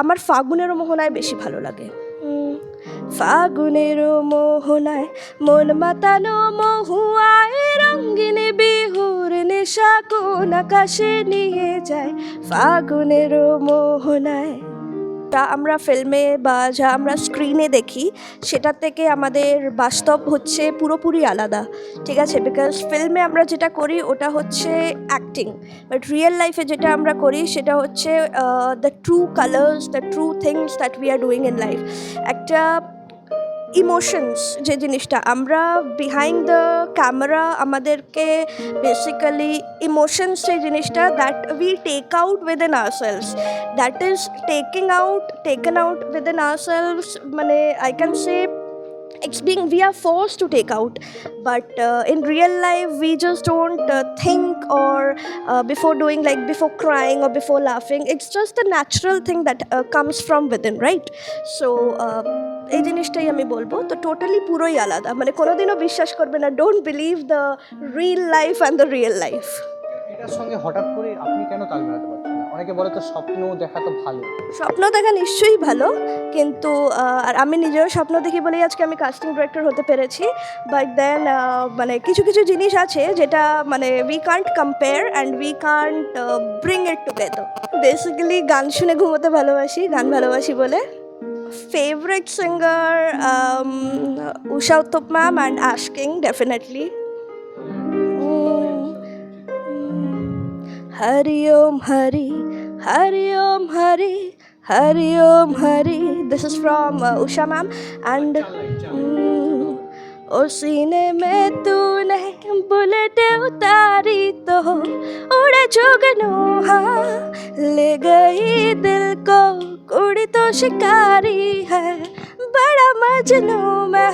আমার ফাগুনের মোহনায় বেশি ভালো লাগে। ফাগুনের মোহনায় মন মাতানো মহুয়ায় রঙ্গিন বিহুর নেশা কোন আকাশে নিয়ে যায়। ফাগুনের মোহনায় তা আমরা ফিল্মে বা যা আমরা স্ক্রিনে দেখি সেটা থেকে আমাদের বাস্তব হচ্ছে পুরোপুরি আলাদা। ঠিক আছে? বিকজ ফিল্মে আমরা যেটা করি, ওটা হচ্ছে অ্যাক্টিং বাট রিয়েল লাইফে যেটা আমরা করি, সেটা হচ্ছে the true colours the true things that we are doing in life একটা ইমোশনস যে জিনিসটা আমরা বিহাইন্ড দ্য ক্যামেরা আমাদেরকে বেসিক্যালি ইমোশনস যে জিনিসটা that we take out within ourselves that is taking out taken out within ourselves মানে I can say it's being we are forced to take out but uh, in real life we just don't uh, think or uh, before doing like before crying or before laughing it's just a natural thing that uh, comes from within right so uh, এই জিনিসটাই আমি বলব। তো totally পুরোই আলাদা। মানে কোনোদিনও বিশ্বাস করবে না। Don't believe the real life and the real life এটার সঙ্গে হঠাৎ করে আপনি কেন তাল মেলাতে পারছেন অনেকে বলে তো স্বপ্ন দেখা তো ভালো। স্বপ্ন দেখা নিশ্চয়ই ভালো। কিন্তু আর আমি নিজেও স্বপ্ন দেখি বলেই আজকে আমি কাস্টিং ডিরেক্টর হতে পেরেছি। বাট দেন মানে কিছু কিছু জিনিস আছে যেটা মানে we can't compare and we can't bring it together basically গান শুনে ঘুমোতে ভালোবাসি গান ভালোবাসি বলে। favorite singer, um, Usha Uttup ma'am and Ash King, definitely. Hari Om Hari, Hari Om Hari, Hari Om Hari. This is from uh, Usha ma'am and. Um, ओ सीने में तूने बुलेट उतारी तो ओ जुगनू हाँ ले गई दिल को कुड़ी तो शिकारी है बड़ा मजनू मैं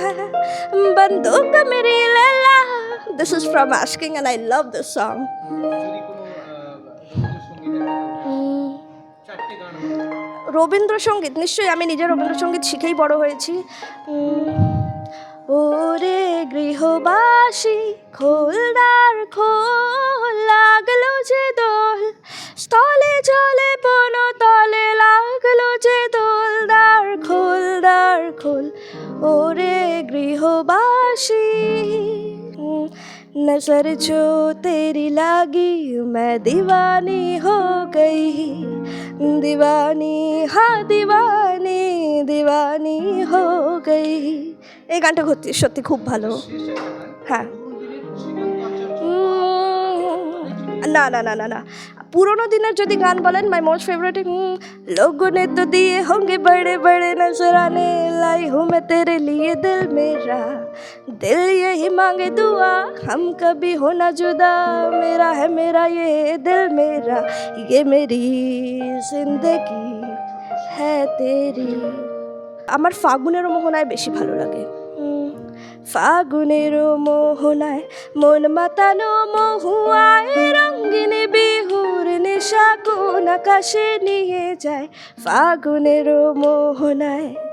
बंदूक मेरी Laila this is from asking and I love this song Rabindrasangeet নিশ্চয়ই আমি নিজে রবীন্দ্রসঙ্গীত শিখেই বড় হয়েছি উম, ওরে গৃহবাসী খোলদার খোল লাগলো যে দোল স্থলে জলে বন তলে লাগলো যে দোলদার খোলদার খোল ওরে গৃহবাসী উম, नजर जो तेरी लागी मैं दीवानी हो गई दीवानी हाँ दीवानी दीवानी हो गई এই গানটা সত্যি সত্যি খুব ভালো হ্যাঁ উম, না না না না না পুরোনো দিনের যদি গান বলেন মাই মোস্ট ফেভারিট लोगों ने तो दिए होंगे बड़े बड़े नजराने लाई हूँ मैं तेरे लिए दिल मेरा दिल यही मांगे दुआ हम कभी हो ना जुदा मेरा है मेरा ये दिल मेरा ये मेरी जिंदगी है तेरी আমার ফাগুনেরও মোহনায় বেশি ভালো লাগে উম, ফাগুনেরও মোহনায় মন মাতানো মহুয়ায় রঙিন বিহুর নেশা আকাশে নিয়ে যায়। ফাগুনের মোহনায়